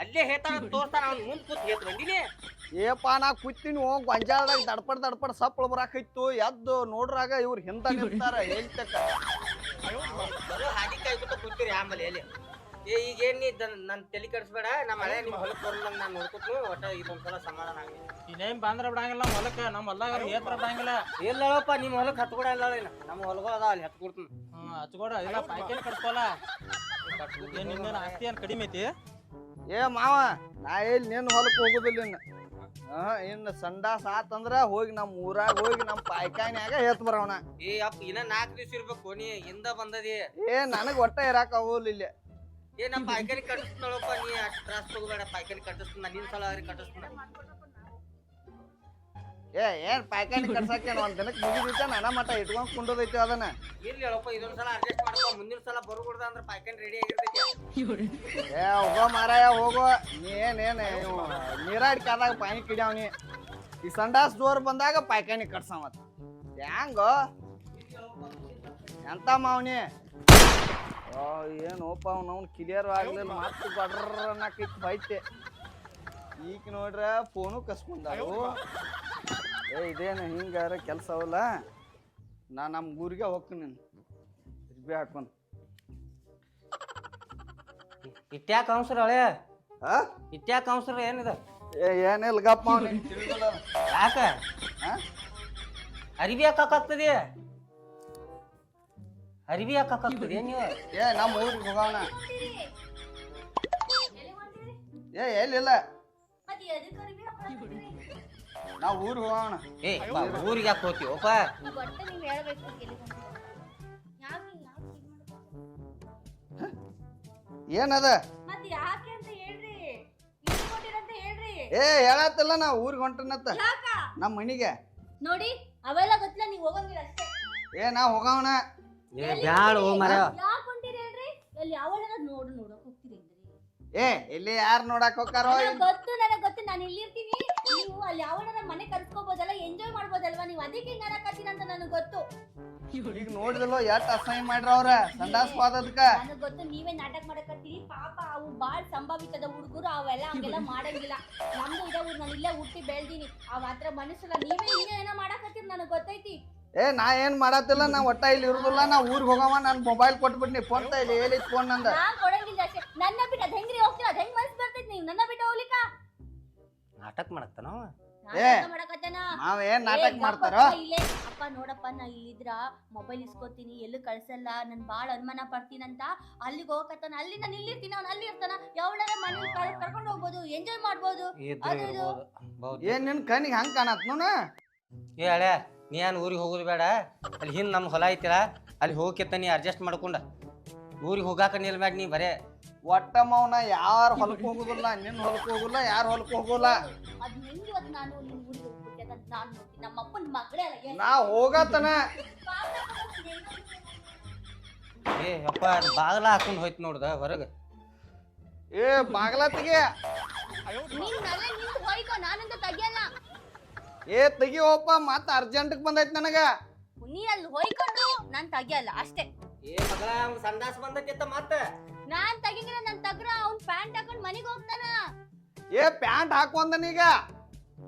ಅಲ್ಲೇ ಹೇತಾನಂತ ಅಲ್ಲೇ ಅವ್ನ ಮುಂದ್ ಕೂತ್ ಬಂದಿನಿ ಏಪ ನಾ ಕೂತೀನಿ ಗೊಂಜಾಳದಾಗ ದಡ್ಪಡ್ ದಡ್ಪಡ್ ಸಪ್ಪಳ ಬರಾಕೈತು ಎದ್ದು ನೋಡ್ರಾಗ ಇವ್ರ ಹಿಂದ ನಿಂತಾರ ಹೇಳ್ತಕ್ಕ. ಬರೋ ಹಾದಿ ಕೈ ಬಿಟ್ಟು ಕೂತೀರಿ ಆಮೇಲೆ ಎಲ್ಲಿ? ಏ ಈಗ ಏನ್ ನೀ ದನ್- ನನ್ ತಲೆ ಕೆಡಿಸ್ಬೇಡ ನಮ್ಮ ಮಳೆ ನಿಮ್ ಹೊಲಕ್ ಬರೋದಂಗ ನಾನ್ ನೋಡ್ಕೊತೀನಿ ಒಟ್ಟ ಇದೊಂದ್ಸಲ ಸಮಾಧಾನ ಆಗಿ ಇನ್ನೇನ್ ಬಂದ್ರ ಬಿಡಂಗಿಲ್ಲ ನಮ್ಮ ಹೊಲಕ್ಕ ನಮ್ಮ ಹೊಲ್ದಾಗ ಏತ್ರ ಬಿಡಂಗಿಲ್ಲ. ಇಲ್ಲಪ್ಪ ನಿಮ್ ಹೊಲಕ್ ಹತ್ಕೊಡ ಇಲ್ಲ ನಮ್ಮ ಹೊಲಗಳು ಅದಾವ ಅಲ್ಲಿ ಹತ್ಕೊಡ್ತೀನಿ. ಹ್ಮ್ ಹಚ್ಕೊಡ ಇಲ್ಲ ಪಾಯ್ಕೇನ್ ಕಟ್ಕೋಲ್ಲ ಏನ್ ನಿಂದೇನ್ ಆಸ್ತಿ ಏನ್ ಕಡಿಮೆ ಐತಿ? ಏ ಮಾವ ನಾ ಇಲ್ಲಿ ನಿನ್ನ ಹೊಲಕ್ಕೆ ಹೋಗುದಿಲ್ಲ ಇನ್ನು ಹಾ ಇನ್ನು ಸಂಡಾಸ್ ಆತಂದ್ರ ಹೋಗಿ ನಮ್ಮ ಊರಾಗ ಹೋಗಿ ನಮ್ಮ ಪಾಯ್ಕಾನ್ಯಾಗ ಹೇತ್ ಬರವಣ ಏ ಅಪ್ಪ ಇನ್ನ ನಾಲ್ಕು ದಿವ್ಸ ಇರ್ಬೇಕು ನೀ ಹಿಂದ ಬಂದದಿ. ಏ ನನಗೆ ಒಟ್ಟ ಇರಾಕ ಆಗೋಲ್ಲ ಇಲ್ಲಿ. ಏ ನಮ್ಮ ಪಾಯ್ಕಾನಿ ಕಟ್ಟಿಸ್ತಾಳಪ್ಪ ನೀ ಅಷ್ಟು ತ್ರಾಸ್ ತಗೋಬೇಡ ಪಾಯ್ಕಾನಿ ಕಟ್ಟಿಸ್ತಾನ ನಿನ್ ಸಲ ಕಟ್ಟಿಸ್ತಾನ. ಏ ಏನ್ ಪ್ಯಾಕೆಟ್ ಕಟ್ಸಕ್ಕೆ ಒಂದ್ ದಿನಕ್ಕೆ ಮುಗಿದೈತೆ ನನ ಮಟ ಇಟ್ಕೊಂಡ್ ಕುಂಡದೈತಿ ಅದನ್ನ. ಇರ್ಲಿ ಹೇಳಪ್ಪ ಇದೊಂದ್ ಸಲ ಅಡ್ಜಸ್ಟ್ ಮಾಡ್ಕೊ ಮುಂದಿನ ಸಲ ಬರುಗುಡ್ದ ಅಂದ್ರೆ ಪ್ಯಾಕೆಟ್ ರೆಡಿ ಆಗಿರ್ತೈತಿ. ಏ ಹೋಗೋ ಮಾರಾಯ ಹೋಗೋ. ನೀ ನೀರಾಡ್ ಕಾದಾಗ ಪಾಯಿ ಕಿಡ್ಯಾವ್ನಿ ಈ ಸಂಡಾಸ್ ಜೋರ್ ಬಂದಾಗ ಪಾಯ್ಕಾನಿ ಕಟ್ಸಮತ್ ಹ್ಯಾಂಗೋ ಎಂತ ಮಾವ್ನಿ? ಓ ಅವ್ನು ಅವ್ನವ್ನು ಕ್ಲಿಯರ್ ಆಗ್ಲಿಲ್ಲ ಮತ್ತೆ ಬಡ್ರನ್ನಕೈತಿ ಬೈತೆ. ಈಗ ನೋಡ್ರ ಫೋನು ಕಸ್ಕೊಂಡಾರು ಏ ಇದೇನು ಹಿಂಗಾರ ಕೆಲಸ ಅವಲ್ಲ? ನಾ ನಮ್ಮ ಊರಿಗೆ ಹೋಗ್ತೀನಿ ಇರ್ಬಿ ಹಾಕೊಂಡು ಇಟ್ಯಾಕ ಅವಸರ ಹಳೆ ಹಾ ಇಟ್ಯಾಕ ಅವಸರ ಏನಿದೆ? ಏ ಏನಿಲ್ಲ ಗಪ್ಪ ಅವ್ನಿ ತಿಳಿದಿಲ್ಲ ಯಾಕ ಹಾ ಅರಿವಿ ಹಾಕಾಗ್ತದೆ ಅರಿವಿ ಹಾಕಾಗ್ತದೆ ನೀವು? ಏ ನಮ್ಮ ಊರಿಗೆ ಹೋಗೋಣ ಏ ಎಲ್ಲಿಲ್ಲ? ನಾವು ಊರಿಗೆ ಹೋಗೋಣ. ಏ ಬಾ, ಊರಿಗೆ ಯಾಕೆ ಹೋಗ್ತೀವಿ ಒಪ್ಪ ಒಟ್ಟೆ ನೀವ್ ಹೇಳ್ಬೇಕು? ಏನದ? ಮತ್ತೆ ಯಾಕೆ ಅಂತ ಹೇಳ್ರಿ. ಹೇಳ್ರಿ. ಏ ಹೇಳತ್ತಲ್ಲ ನಾ ಊರಿಗೆ ಹೊಂಟನತ್ತ ಯಾಕ? ನಮ್ಮ ಮನಿಗೆ. ನೋಡಿ ಅವೆಲ್ಲ ಗೊತ್ತಿಲ್ಲ ನೀವು ಹೋಗಂಗಿಲ್ಲ ಅಷ್ಟೇ. ಏ ನಾ ಹೋಗೋಣ. ಏ ಬ್ಯಾಡ ಓ ಮರ ಯಾಕೆ ಹೊಂಟಿರಿ ಹೇಳ್ರಿ? ಎಲ್ಲಿ ಯಾವಳ ನೋಡು ಅಂದ್ರಿ ಏ ಇಲ್ಲಿ ಯಾರು ನೋಡಕ್ ಹೋಗ್ತಾರೋ ನನಗ್ ಗೊತ್ತು ನನಗ್ ಗೊತ್ತು. ನಾನು ಇಲ್ಲಿರ್ತೀನಿ. ನೀವು ಅಲ್ಲಿ ಯಾವನ ಮನೆ ಕರ್ಸ್ಕೋಬೋದಲ್ಲ ಎಂಜಾಯ್ ಮಾಡ್ಬೋದಲ್ವಾ? ನೀವು ಅದಕ್ಕೆ ಹಿಂಗ ಅನ್ನಕತ್ತೀರ ಅಂತ ನನಗೆ ಗೊತ್ತು. ಈಗ ನೋಡಿದಲ್ಲ ಎಷ್ಟ್ ಅಸಹ್ಯ ಮಾಡ್ರ ಅವ್ರ ಸಂಡಾಸ್ ಪಾದದ್ಕ ನನಗ್ ಗೊತ್ತು ನೀವೇ ನಾಟಕ ಮಾಡಕತ್ತೀರಿ ಪಾಪ ಅವು ಬಾಳ್ ಸಂಭಾವಿತದ ಹುಡುಗರು ಅವೆಲ್ಲ ಹಂಗೆಲ್ಲ (laughs) ಮಾಡಂಗಿಲ್ಲ. ನಮ್ದು ಇದೆ ಊರ್ ನಾನು ಇಲ್ಲೇ ಹುಟ್ಟಿ ಬೆಳ್ದೀನಿ. ಆ ಹತ್ರ ಮನಸ್ಸಲ್ಲ ನೀವೇ ಹಿಂಗೆ ಏನೋ ಮಾಡಕತ್ತೀರಿ ನನಗ್ ಗೊತ್ತೈತಿ. ಏ ನಾ ಏನ್ ಮಾಡತ್ತಿಲ್ಲ ನಾ ಒಟ್ಟ ಇಲ್ಲಿ ಇರುದಿಲ್ಲ ನಾ ಊರಿಗೆ ಹೋಗವ ನಾನು ಮೊಬೈಲ್ ಕೊಟ್ಬಿಟ್ನಿ ಫೋನ್ ಇಲ್ಲಿ ಹೇಳಿ ಫೋನ್ ನಂದ? ನಾನ್ ಕೊಡಂಗಿಲ್ಲ ಅಷ್ಟೇ ನನ್ನ ಬಿಟ್ಟು ಅದ್ ಹೆಂಗ್ರಿ ಹೋಗ್ತೀರ ಅದ್ ಹೆಂಗ್ ಮನ್ಸ್ ಬರ್ತೈತಿ ನೀವು? ನನ್ನ ಬಿಟ್ಟು ಹೋಗ್ಲಿಕ್ಕ? ನಾಟಕ ಮಾಡತ್ತಾನ? ಏ, ನಾಟಕ ಮಾಡಕತ್ತೇನ? ನಾವ್ ಏನ್ ನಾಟಕ ಏ, ಮಾಡ್ತಾರ? ಇಲ್ಲೇ. ಅಪ್ಪ ನೋಡಪ್ಪ ನಾ ಇಲ್ಲಿದ್ರ? ಮೊಬೈಲ್ ಇಸ್ಕೊತೀನಿ ಎಲ್ಲೂ ಕಳ್ಸಲ್ಲ? ನನ್ ಬಾಳ ಅನುಮಾನ ಪಡ್ತೀನಂತ? ಅಲ್ಲಿಗೆ ಹೋಗಕತ್ತಾನ? ಅಲ್ಲಿ ನಾನು ಇಲ್ಲಿರ್ತೀನಿ ಅವ್ನು ಅಲ್ಲಿ ಇರ್ತಾನ? ಯಾವಳಾರ ಮನೇಲಿ ಕರ್ಕೊಂಡು ಹೋಗ್ಬೋದು ಎಂಜಾಯ್ ಮಾಡ್ಬೋದು. ಇದ್ರೆ ಅದು ಇದು. ಇರ್ಬೋದು. ಏನ್ ನಿನ್ ಕಣ್ಣಿಗೆ ಹಂಗ್ ಕಾಣತ್ ನೋನ ಏ ಹಳೆ. ನೀ ಏನು ಊರಿಗೆ ಹೋಗೋದು ಬೇಡ? ಅಲ್ಲಿ ಹಿಂದೆ ನಮ್ಮ ಹೊಲ ಐತಿಲ್ಲ ಅಲ್ಲಿ ಹೋಗಿತ್ತ ನೀ ಅಡ್ಜಸ್ಟ್ ಮಾಡ್ಕೊಂಡ. ಊರಿಗೆ ಹೋಗಾಕ ನಿಲ್ಬೇಡ ನೀ ಬರೇ. ಒಟ್ಟ ಮೌನ ಯಾರು ಹೊಲಕ್ಕೆ ಹೋಗುದಿಲ್ಲ ನಿನ್ನ ಹೊಲಕ್ಕೆ ಹೋಗುಲ್ಲ ಯಾರು ಹೊಲಕ್ಕೆ ಹೋಗೋಲ್ಲ ಅದ್ ಹೆಂಗ್ ಇವತ್ತು ನಾನು ನಿನ್ ಊರಿಗೆ ಹೋಗ್ಬಿಟ್ಟೆ ಅಂತ ನಾನು ನೋಡ್ತೀನಿ. ನಮ್ಮ ಅಪ್ಪನ ಮಗಳೇ ಅಲ್ಲ ಏನ್ ನಾ ಹೋಗತನ ಪಾಪ ಬಾಗ್ಲ ಏನ್ ಏ ಅಪ್ಪ ಅದು ಬಾಗಲ ಹಾಕೊಂಡು ಹೋಯ್ತು ನೋಡ್ದ ಹೊರಗೆ. ಏ ಬಾಗ್ಲತ್ತಿಗೆ. ನೀನ್ ಅಲ್ಲೇ ನಿಂತು ಹೋಯ್ಕೋ ನಾನಂತ ತೆಗಿಯಲ್ಲ. ಏ ತೆಗಿಯೋಪ್ಪ ಮತ್ತ ಅರ್ಜೆಂಟ್ಗೆ ಬಂದೈತಿ ನನಗ. ನೀ ಅಲ್ಲಿ ಹೋಯ್ಕೊಂಡು ನಾನ್ ತೆಗಿಯಲ್ಲ ಅಷ್ಟೇ. ಏ ಮಗಳ ಅವ್ನ್ ಸಂಡಾಸ್ ಬಂದೈತಿತ್ತ ಮತ್ತ. ನಾನ್ ತೆಗಿದ್ರ ನನ್ ತಗ್ರ ಅವ್ನ್ ಪ್ಯಾಂಟ್ ಹಾಕೊಂಡು ಮನೆಗ್ ಹೋಗ್ತಾನ. ಏ ಪ್ಯಾಂಟ್ ಹಾಕೊಂದನೀಗ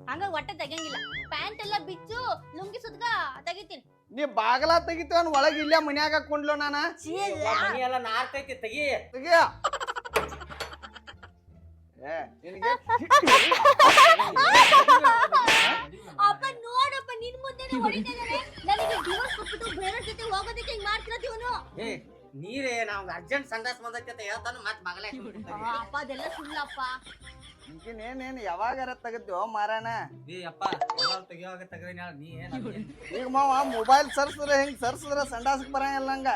ಹಂಗ ಒಟ್ಟೆ ತೆಗಿಯಂಗಿಲ್ಲ. ಪ್ಯಾಂಟ್ ಎಲ್ಲ ಬಿಚ್ಚು ಲುಂಗಿ ಸುತ್ಕ ತೆಗಿತೀನಿ. ನೀ ಬಾಗಲ ತೆಗಿತೀವನ್ ಒಳಗೆ ಇಲ್ಲೇ ಮನ್ಯಾಗ ಹಾಕೊಂಡ್ಲು ನಾನ? ಮನಿ ಎಲ್ಲ ನಾರ್ತೈತಿ ತೆಗಿ. ತೆಗಿಯ. ಏ ನಿನಗೆ? (laughs) (laughs) ಅಪ್ಪ ನೋಡಪ್ಪ ನಿನ್ ಮುಂದೆನೆ ಹೊಡಿತಾ ಇದಾನೆ ನನಗೆ ಡಿವೋರ್ಸ್ ಕೊಟ್ಬಿಟ್ಟು ಬೇರೆ ಜೊತೆ ಹೋಗೋದಕ್ಕೆ ಹಿಂಗ್ ಮಾಡ್ತಿರತ್ತಿ ಇವನು. ಏ ನೀರೇ ನಾವ್ ಅರ್ಜೆಂಟ್ ಸಂಡಾಸ್ ಬಂದೈತಿ ಹೇಳ್ತಾನು ಮತ್ ಮಗಲೇ ಅಪ್ಪ ಅದೆಲ್ಲ ಸುಳ್ಳಪ್ಪ ಈಗಿನೇನೇನ್ ಯಾವಾಗಾರ ತೆಗದ್ಯೋ ಮಾರಾಣ? ಏ ಅಪ್ಪ ಮೊಬೈಲ್ ತೆಗಿಯೋವಾಗ ತೆಗದಿನ ನೀ ಏನ್? ಈಗ ಮಾವ ಮೊಬೈಲ್ ಸರ್ಸಿದ್ರೆ ಹಿಂಗ್? ಸರ್ಸಿದ್ರೆ ಸಂಡಾಸಕ್ ಬರಂಗಿಲ್ಲ ಹಂಗ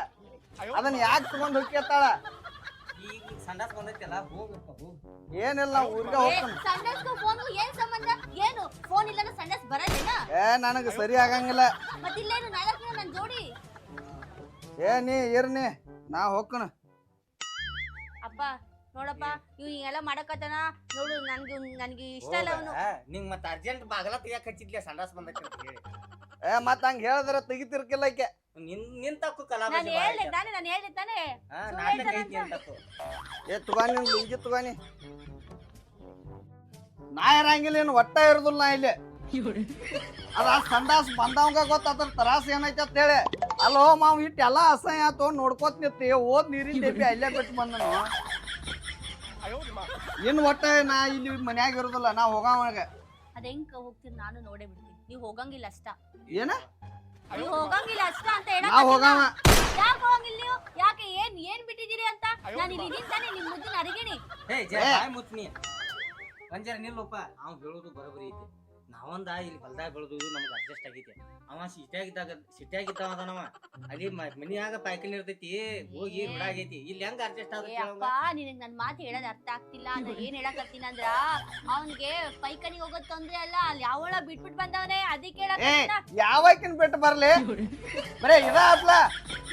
ಅದನ್ನ ಯಾಕೆ ತಗೊಂಡ್ ಹೋಗ್ಯತ್ತಾಳ ಈಗ ಸಂಡಾಸ್ ಬಂದೈತಿಲ್ಲ ಹೋಗಪ್ಪ ಹೋಗ್ ಏನಿಲ್ಲ ಊರಿಗೆ ಹೋಗ್ತಾನೆ. ಸಂಡಸ್ಗೂ ಫೋನ್ಗೂ ಏನ್ ಸಂಬಂಧ? ಏನು? ಫೋನ್ ಇಲ್ಲನ ಸಂಡಸ್ ಬರಲ್ಲೇನ? ಏ ನನಗೆ ಸರಿ ಆಗಂಗಿಲ್ಲ ಮತ್ತಿಲ್ಲೇನು ನಾಲ್ಕು ನನ್ ಜೋಡಿ? ಏ ನೀ ಇರ್ನಿ ನಾ ಹೋಗ್ಕಣ ಅಪ್ಪ ನೋಡಪ್ಪ ಇವ್ ಹಿಂಗೆಲ್ಲ ಮಾಡಕತ್ತಾನ. ನೋಡು ನನ್ಗೆ ನನ್ಗೆ ಇಷ್ಟ ಇಲ್ಲ ಅವನು. ನಿಂಗೆ ಮತ್ತ ಅರ್ಜೆಂಟ್ ಬಾಗಲ ತೆಗಿಯಕ್ ಹಚ್ಚಿದ್ಲೆ ಸಂಡಾಸ್ ಬಂದೈತಿ ಅಂತ ಹೇಳಿ. ಏ ಮತ್ತೆ ಹಂಗ ಹೇಳಿದ್ರೆ ತೆಗಿತಿರ್ಕಿಲ್ಲ ಆಕೆ ನಿನ್ ನಿನ್ ತಕ್ಕು ನಾನು ಕಲಾಬಾಜಿ ತಾನೆ ನಾನು ಹೇಳ್ದೆ ತಾನೆ. ಹಾ ಸುಳ್ಳು ನಾಟಕ ಐತಿ ಅಂತ ತಕ್ಕು ಏ ತುಗಾನಿ ನಿನ್ ಲುಂಗಿ ತುಗಾನಿ. ನಾ ಇರಂಗಿಲ್ಲ ಏನು ಒಟ್ಟ ಇರುದಿಲ್ಲ ನಾ ಇಲ್ಲಿ. ಅದ ಸಂಡಾಸ್ ಬಂದವಂಗ ಗೊತ್ತಾದ್ರ ತರಾಸ ಏನೈತೆ ಅಂತ ಹೇಳಿ. ಅಲ್ಲೋ ಮಾವ್ ಇಟ್ಟು ಎಲ್ಲ ಅಸಹ್ಯ ಆತು ನೋಡ್ಕೋತ ನಿತ್ತಿ ಓದ್ ನೀರಿನ ಡಬ್ಬಿ ಅಲ್ಲೇ ಬಿಟ್ಟು ಬಂದನು. ಏನು ಒಟ್ಟ ನಾ ಇಲ್ಲಿ ಮನ್ಯಾಗ ಇರೋದಿಲ್ಲ ನಾ ಹೋಗವಾಗ ಅದ ಹೆಂಗ್ ಹೋಗ್ತೀರಿ ನಾನು ನೋಡೇ ಬಿಡ್ತೀನಿ. ನೀವು ಹೋಗಂಗಿಲ್ಲ ಅಷ್ಟ. ಏನ? ನೀವು ಹೋಗಂಗಿಲ್ಲ ಅಷ್ಟ ಅಂತ ಹೋಗವ ಯಾಕೆ ಹೋಗಂಗಿಲ್ಲ ನೀವು? ಯಾಕೆ ಏನ್ ಏನ್ ಬಿಟ್ಟಿದ್ದೀರಿ ಅಂತ? ನಾನು ಇಲ್ಲಿ ನಿಂತಾನೆ ನಿಮ್ ಮುದ್ದಿನ ಜಯ ಒಂಜರ ನಿಲ್ಲಪ್ಪ. ಅವ್ನು ಹೇಳೋದು ಬರೋಬರಿ ಐತಿ. ನಾವಂದ ಇಲ್ಲಿ ಹೊಲ್ದಾಗ ಬೆಳೆದು ನಮ್ಗೆ ಅಡ್ಜಸ್ಟ್ ಆಗೈತಿ. ಅವ ಸಿಟ್ಯಾಗಿದ್ದಾಗ ಸಿಟ್ಯಾಗಿದ್ದಾವ ಅದಾನವ ಅಲ್ಲಿ ಮನಿಯಾಗ ಪಾಯ್ಕಲ್ ಇರ್ತೈತಿ ಹೋಗಿ ಆಗೈತಿ ಇಲ್ಲಿ ಹೆಂಗ ಅಡ್ಜಸ್ಟ್ ಅಪ್ಪ ಆಗುತ್ತೆ ನಿನಗ್ ನನ್ ಮಾತು ಹೇಳೋದ್ ಅರ್ಥ ಆಗ್ತಿಲ್ಲ ನಾ ಏನ್ ಹೇಳಕತ್ತೀನಿ ಅಂದ್ರ ಅವನ್ಗೆ ಪೈಕನಿಗೆ ಹೋಗೋದ್ ತೊಂದ್ರೆ ಅಲ್ಲ ಅಲ್ಲಿ ಯಾವಳ ಬಿಟ್ಬಿಟ್ ಬಂದವನೇ ಅದಕ್ಕೆ ಹೇಳಕತ್ತೀನ ಯಾವಕಿನ್ ಬಿಟ್ಟು ಬರ್ಲಿ? ಬರೇ ಇದ ಆತ್ಲ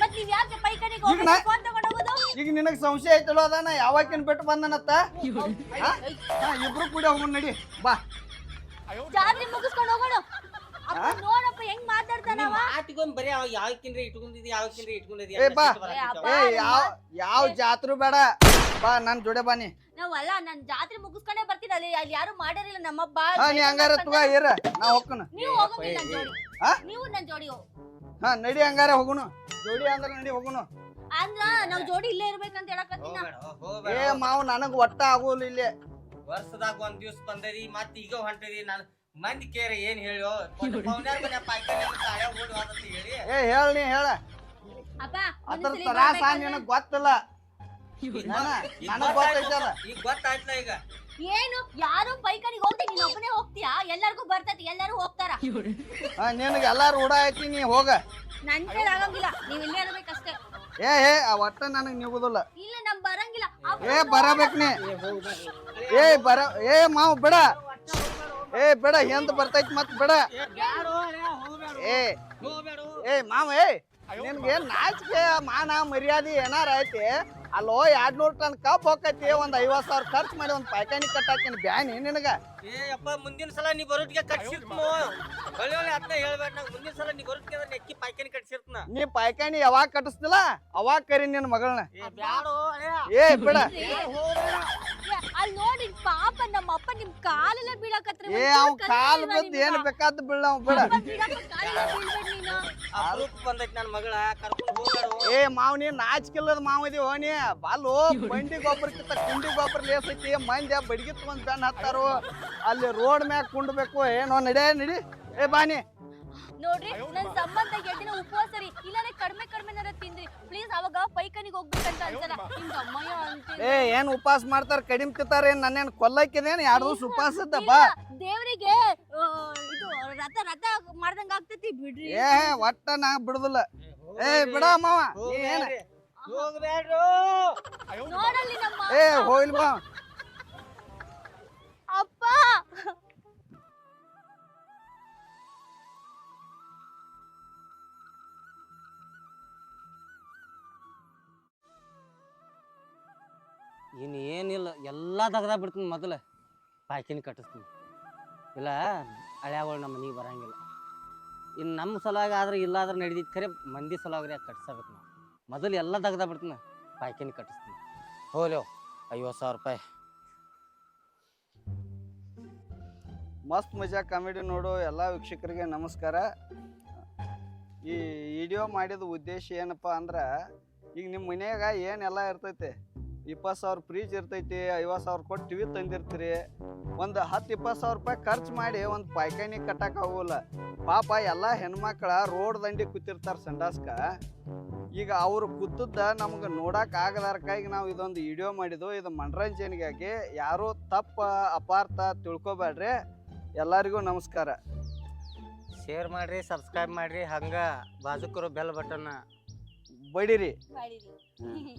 ಮತ್ ನೀವ್ ಯಾಕೆ ಪೈಕನಿಗೆ ಈಗ ಹೋಗಿ ಫೋನ್ ತಗೊಂಡ್ ಹೋಗೋದು? ಈಗ ನಿನಗ್ ಸಂಶಯ ಐತಲೋ ಅದಾನ ಯಾವಕಿನ ಬಿಟ್ಟು ಬಂದನತ್ತ? ಇಬ್ರು ಕೂಡ ಹೋಗೋಣ ನಡಿ. ಬಾ. ಜಾತ್ರೆ ಮುಗಿಸ್ಕೊಂಡು ಹೋಗೋಣ. ಅಪ್ಪ ನೋಡಪ್ಪ ಹೆಂಗ್ ಮಾತಾಡ್ತಾನವ? ಆಟಿಗೊಂದ್ ಬರೀ ಅವ ಯಾವಕ್ಕಿನ್ರಿ ಇಟ್ಕೊಂಡಿದ್ದಿ ಯಾವಕ್ಕಿನ್ರಿ ಇಟ್ಕೊಂಡಿದ್ದಿ ಏ ಬಾ. ಏ ಯಾವ ಯಾವ ಜಾತ್ರು ಬೇಡ. ಬಾ ನನ್ ಜೋಡೆ ಬಾನಿ ನಾವಲ್ಲ ನನ್ ಜಾತ್ರೆ ಮುಗಿಸ್ಕೊಂಡೇ ಬರ್ತೀನಿ. ಅಲ್ಲಿ ಅಲ್ಲಿ ಯಾರು ಮಾಡಿರಲಿಲ್ಲ ನಮ್ಮಪ್ಪ ಹಾ ನೀ ಹಂಗಾರ ತುಗ ಇರ. ನಾ ಹೋಗ್ಕನ ನೀವು ಹೋಗಂಗಿಲ್ಲ ನನ್ ಜೋಡಿ. ಹಾ? ನೀವು ನನ್ ಜೋಡಿ ಹೋಗ್. ಹಾ ನಡಿ ಹಂಗಾರ ಹೋಗೋಣ ಜೋಡಿ ಹಂಗಾರ ನಡಿ ಹೋಗೋಣ ಅಂದ್ರ ನಾವ್ ಜೋಡಿ ಇಲ್ಲೇ ಇರ್ಬೇಕಂತ ಹೇಳಕತ್ತೀನ. ಏ ಮಾವ್ ನನಗ್ ಒಟ್ಟ ಆಗೋಲ್ಲ ಇಲ್ಲಿ. ವರ್ಷದಾಗ ಒಂದ್ ದಿವ್ಸ ಬಂದದಿ ಮತ್ ಈಗ ಹೊಂಟದಿ ನಾನು ಮಂದಿ ಕೇರಿ ಏನ್ ಹೇಳೋ? ಏ ಹೇಳ ನೀ ಹೇಳ. ಅಪ್ಪ ಅದ್ರ ತರಾಸ ನಿನಗ್ ಗೊತ್ತಿಲ್ಲ. ನನಗ್ ಗೊತ್ತೈತಲ್ಲ ಈಗ ಗೊತ್ತಾಯ್ತಲ್ಲ ಈಗ. ಏನು? ಯಾರು ಬೈಕನಿಗೆ ಹೋಗ್ತಿ ನೀನ್ ಒಬ್ಬನೇ ಹೋಗ್ತೀಯಾ? ಎಲ್ಲರಿಗೂ ಬರ್ತೈತಿ ಎಲ್ಲರೂ ಹೋಗ್ತಾರ? ನಿನಗೆ ನಿನಗ್ ಎಲ್ಲಾರು ರೂಢ ಐತಿ ನೀ ಹೋಗ. ನನ್ ಕೈಲಿ ಆಗಂಗಿಲ್ಲ ನೀವ್ ಇಲ್ಲೇ ಇರ್ಬೇಕಷ್ಟೇ. ಏ ಏ ಆ ಒಟ್ಟ ನನಗೆ ನಿಗುದಿಲ್ಲ. ಇಲ್ಲ ನಮ್ ಬರಂಗಿಲ್ಲ. ಅಪ್ಪ ಏ ಬರಬೇಕ್ ನೀ. ಏ ಬರ ಏ ಮಾವ್ ಬಿಡ. ಏ ಬೇಡ ಎಂತ ಬರ್ತೈತಿ ಮತ್ ಬಿಡ. ಏ ಏ ಮಾವ ಏ ನಿನ್ಗೆ ನಾಚಿಕೆ ಮಾನ ಮರ್ಯಾದೆ ಏನಾರ ಐತಿ? ಅಲ್ಲೋ ಎರಡ್ ನೂರು ಟನ್ ಕಪ್ ಹೋಗೈತಿ ಒಂದ್ ಐವತ್ ಸಾವಿರ ಖರ್ಚು ಮಾಡಿ ಒಂದ್ ಪಾಯ್ಕಾನಿ ಕಟ್ಟಾಕಿನ ಬ್ಯಾನಿ ನಿನಗ. ಏ ಅಪ್ಪ ಮುಂದಿನ ಸಲ ನೀ ಬರೋಟಿಗೆ ಕಟ್ಸಿರ್ತೀನಿ ಹೊಳ್ಳಿ ಹೊಳ್ಳಿ ಅದನ್ನ ಹೇಳ್ಬೇಡ ನಂಗೆ. ಮುಂದಿನ ಸಲ ನೀ ಪೈಕಾನಿ ಅಂದ್ರೆ ನೆಕ್ಕಿ ಪಾಯ್ಕನಿ ಕಟ್ಸಿರ್ತನ ನೀ. ಪಾಯ್ಕಾನಿ ಯಾವಾಗ ಕಟ್ಟಿಸ್ತಿಲ್ಲ ಅವಾಗ ಕರಿ ನಿನ್ ಮಗಳನ್ನ. ಏ ಬ್ಯಾಡೋ ಏ ಬಿಡ. ಏ, ಅಲ್ಲಿ ಕಾಲೆಲ್ಲ ಬೀಳಕತ್ರ ಏ ಅವ್ ಕಾಲ್ ಬಿದ್ದು ಏನ್ ಬೇಕಾದ್ ಬೀಳ ಅವ್ ಬಿಡ. ನೀನು. ಅಪ್ರೂಪ್ ಬಂದೈತಿ ನನ್ನ ಮಗಳ ಕರ್ಕೊಂಡು ಹೋಗಾರು ಏ ಮಾವ್ ನೀ ನಾಚಿಕಿಲ್ಲದ ಮಾವ ಇದೀವ ನೀ? ಬಾಲು ಬಂಡಿ ಗೊಬ್ಬರಕ್ಕಿಂತ ಕುಂಡಿ ಗೊಬ್ಬರ ಲೇಸೈತಿ ಮಂದಿ ಬಡಿಗಿತ್ತು ಒಂದ್ ಬೆನ್ ಹತ್ತಾರು. ಅಲ್ಲಿ ರೋಡ್ ಮ್ಯಾಗ ಕುಂಡ್ಬೇಕು. ಏನೋ ನಡೆ ನಡಿ. ಏ ಬಾನಿ ನೋಡ್ರಿ ನನ್ ಸಂಬಂಧ ಎರಡ್ ದಿನ ಉಪವಾಸ ರೀ. ಇಲ್ಲಾಂದ್ರೆ ಕಡಿಮೆ ಕಡಿಮೆ ತಿಂದ್ರಿ. ಪ್ಲೀಸ್ ಅವಾಗ ಪೈಕನಿಗೆ ಹೋಗ್ಬೇಕಂತ ಅನ್ಸಲ್ಲ. ನಿಮ್ ಅಮ್ಮಯ್ಯ ಅಂತೀನಿ ಏ ಏನ್ ಉಪವಾಸ ಮಾಡ್ತಾರ? ಕಡಿಮೆ ತಿಂತಾರ ಏನ್? ನನ್ನೇನ್ ಕೊಲ್ಲಕ್ಕಿದೇನ್ ಎರಡು ದಿವಸ ಉಪವಾಸ ಬಾ. ದೇವರಿಗೆ ಇದು ರಥ ರಥ ಮಾಡ್ದಂಗ ಆಗ್ತೈತಿ ಬಿಡ್ರಿ. ಏ ಒಟ್ಟ ನಾ ಬಿಡುದಿಲ್ಲ. ಏ ಬಿಡ ಮಾವ ನೀ ಏನ್? ಹೋಗ್ಬೇಡ್ರು ನೋಡಲ್ಲಿ ನಮ್ಮ ಏ ಹೋಗ್ಲಿ ಬಾ. ಇನ್ ಏನಿಲ್ಲ, ಎಲ್ಲ ತೆಗ್ದ ಬಿಡ್ತೀನಿ ಮೊದಲು. ಪಾಯ್ಕಿನ ಕಟ್ಟಿಸ್ತೀನಿ. ಇಲ್ಲ, ಹಳ್ಯಾಗಳು ನಮ್ಮ ಮನೆಗೆ ಬರಂಗಿಲ್ಲ. ಇನ್ನು ನಮ್ಮ ಸಲುವಾಗಿ ಆದ್ರೆ ಇಲ್ಲಾದ್ರೆ ನಡಿದಿತ್ತು ಖರೆ, ಮಂದಿ ಸಲುವಾಗಿ ಕಟ್ಸಬೇಕು ನಾವು? ಮೊದಲು ಎಲ್ಲ ತೆಗ್ದ ಬಿಡ್ತೀನಿ, ಪಾಯ್ಕಿನ ಕಟ್ಟಿಸ್ತೀನಿ. ಹೋಲೋ ಐವತ್ತು ಸಾವಿರ ರೂಪಾಯಿ. ಮಸ್ತ್ ಮಜಾ ಕಾಮಿಡಿ ನೋಡು, ಎಲ್ಲ ವೀಕ್ಷಕರಿಗೆ ನಮಸ್ಕಾರ. ಈ ವಿಡಿಯೋ ಮಾಡಿದ ಉದ್ದೇಶ ಏನಪ್ಪ ಅಂದ್ರೆ, ಈಗ ನಿಮ್ಮ ಮನೆಯಾಗ ಏನೆಲ್ಲ ಇರ್ತೈತೆ? ಇಪ್ಪತ್ತು ಸಾವಿರ ಫ್ರೀಜ್ ಇರ್ತೈತಿ ಐವತ್ತು ಸಾವಿರ ಕೊಟ್ಟು ಟಿವಿ ತಂದಿರ್ತೀರಿ. ಒಂದು ಹತ್ತು ಇಪ್ಪತ್ತು ಸಾವಿರ ರೂಪಾಯಿ ಖರ್ಚು ಮಾಡಿ ಒಂದು ಪಾಯ್ಕಾನಿ ಕಟ್ಟಕ್ಕೆ ಆಗೋಲ್ಲ. ಪಾಪ ಎಲ್ಲ ಹೆಣ್ಮಕ್ಳ ರೋಡ್ ದಂಡಿ ಕೂತಿರ್ತಾರೆ ಸಂಡಾಸ್ಕ. ಈಗ ಅವರು ಕೂತದ್ದ ನಮ್ಗೆ ನೋಡಕ್ಕೆ ಆಗದಾರಕ್ಕಾಗಿ ನಾವು ಇದೊಂದು ವಿಡಿಯೋ ಮಾಡಿದ್ದು. ಇದು ಮನರಂಜನೆಗಾಗಿ ಯಾರೂ ತಪ್ಪ ಅಪಾರ್ಥ ತಿಳ್ಕೊಬೇಡ್ರಿ. ಎಲ್ಲರಿಗೂ ನಮಸ್ಕಾರ. ಶೇರ್ ಮಾಡಿರಿ ಸಬ್ಸ್ಕ್ರೈಬ್ ಮಾಡಿರಿ ಹಂಗೆ ಬಾಜುಕರು ಬೆಲ್ ಬಟನ್ ಬಡಿರಿ. ಮಾಡಿರಿ